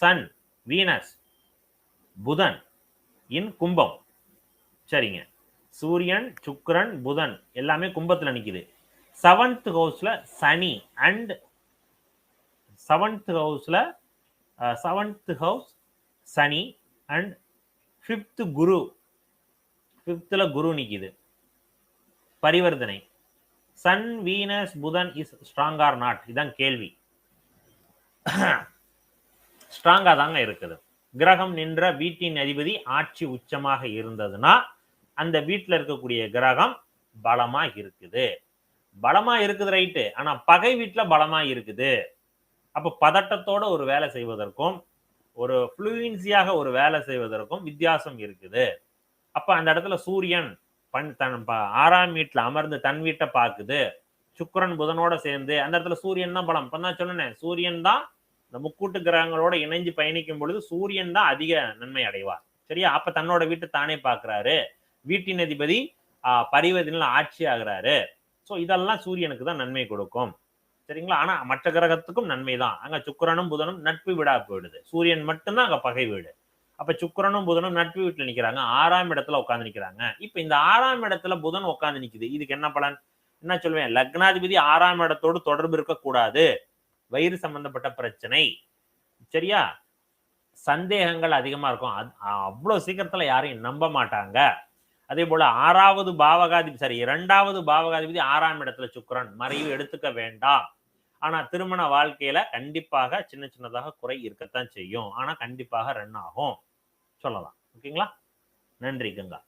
Sun Venus புதன் இன் கும்பம். சரிங்க. சூரியன் சுக்கரன் புதன் எல்லாமே கும்பத்தில் நிற்கிது செவன்த் ஹவுஸில் சனி அண்ட் செவன்த் ஹவுஸில் seventh house Shani and fifth Guru. ஃபிஃப்த்தில் Guru நிற்கிது பரிவர்த்தனை. Sun Venus Budhan is strong or not இதான் கேள்வி. ஸ்ட்ராங்கா தாங்க இருக்குது. கிரகம் நின்ற வீட்டின் அதிபதி ஆட்சி உச்சமாக இருந்ததுன்னா அந்த வீட்டில் இருக்கக்கூடிய கிரகம் பலமா இருக்குது. பலமா இருக்குது ரைட்டு ஆனா பகை வீட்டில் பலமா இருக்குது. அப்ப பதட்டத்தோட ஒரு வேலை செய்வதற்கும் ஒரு ஃப்ளூயின்சியாக ஒரு வேலை செய்வதற்கும் வித்தியாசம் இருக்குது. அப்ப அந்த இடத்துல சூரியன் பண் தன் ப- ஆறாம் வீட்டில் அமர்ந்து தன் வீட்டை பார்க்குது. சுக்கரன் புதனோட சேர்ந்து அந்த இடத்துல சூரியன் தான் பலம். இப்போ தான் சொன்னேன் சூரியன் தான் இந்த முக்கூட்டு கிரகங்களோட இணைஞ்சு பயணிக்கும் பொழுது சூரியன் தான் அதிக நன்மை அடைவார். சரியா? அப்ப தன்னோட வீட்டை தானே பார்க்கறாரு. வீட்டின் அதிபதி ஆஹ், ஆட்சி ஆகுறாரு. ஸோ இதெல்லாம் சூரியனுக்கு தான் நன்மை கொடுக்கும். சரிங்களா? ஆனா மற்ற கிரகத்துக்கும் நன்மை தான். அங்க சுக்கிரனும் புதனும் நட்பு விடா போயிடுது. சூரியன் மட்டும்தான் அங்க பகை வீடு. அப்ப சுக்கிரனும் புதனும் நட்பு வீட்டுல நிக்கிறாங்க. ஆறாம் இடத்துல உட்காந்து நிக்கிறாங்க. இப்ப இந்த ஆறாம் இடத்துல புதன் உட்காந்து நிக்குது. இதுக்கு என்ன பலன்? என்ன சொல்லுவேன் லக்னாதிபதி ஆறாம் இடத்தோடு தொடர்பு இருக்கக்கூடாது. வயிறு சம்பந்தப்பட்ட பிரச்சனை. சரியா? சந்தேகங்கள் அதிகமா இருக்கும். அது- அவ்வளவு சீக்கிரத்துல யாரையும் நம்ப மாட்டாங்க. அதே போல ஆறாவது பாவகாதிபதி சரி இரண்டாவது பாவகாதிபதி ஆறாம் இடத்துல சுக்கரன். மறைவு எடுத்துக்க வேண்டாம். ஆனா திருமண வாழ்க்கையில கண்டிப்பாக சின்ன சின்னதாக குறை இருக்கத்தான் செய்யும். ஆனா கண்டிப்பாக ரன் ஆகும். சொல்லலாம். ஓகேங்களா? நன்றி கங்கா.